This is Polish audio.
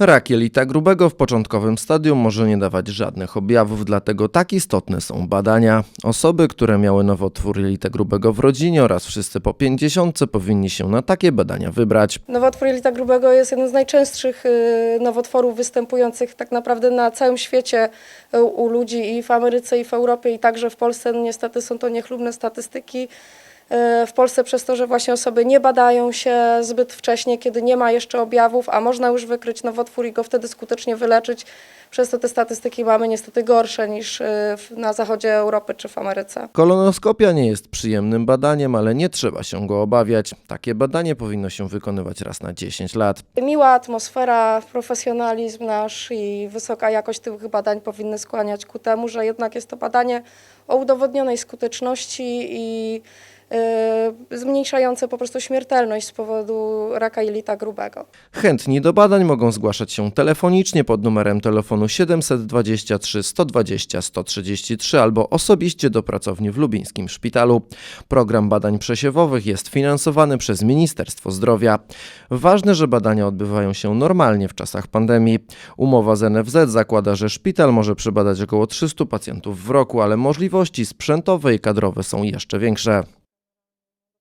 Rak jelita grubego w początkowym stadium może nie dawać żadnych objawów, dlatego tak istotne są badania. Osoby, które miały nowotwór jelita grubego w rodzinie oraz wszyscy po 50 powinni się na takie badania wybrać. Nowotwór jelita grubego jest jednym z najczęstszych y, nowotworów występujących tak naprawdę na całym świecie y, u ludzi i w Ameryce, i w Europie, i także w Polsce. No, niestety są to niechlubne statystyki. Y, W Polsce przez to, że właśnie osoby nie badają się zbyt wcześnie, kiedy nie ma jeszcze objawów, a można już wykryć nowotwór i go wtedy skutecznie wyleczyć. Przez to te statystyki mamy niestety gorsze niż w- na zachodzie Europy czy w Ameryce. Kolonoskopia nie jest przyjemnym badaniem, ale nie trzeba się go obawiać. Takie badanie powinno się wykonywać raz na 10 lat. Miła atmosfera, profesjonalizm nasz i wysoka jakość tych badań powinny skłaniać ku temu, że jednak jest to badanie o udowodnionej skuteczności i zmniejszające po prostu śmiertelność z powodu raka jelita grubego. Chętni do badań mogą zgłaszać się telefonicznie pod numerem telefonu 723 120 133 albo osobiście do pracowni w lubińskim szpitalu. Program badań przesiewowych jest finansowany przez Ministerstwo Zdrowia. Ważne, że badania odbywają się normalnie w czasach pandemii. Umowa z NFZ zakłada, że szpital może przebadać około 300 pacjentów w roku, ale możliwości sprzętowe i kadrowe są jeszcze większe.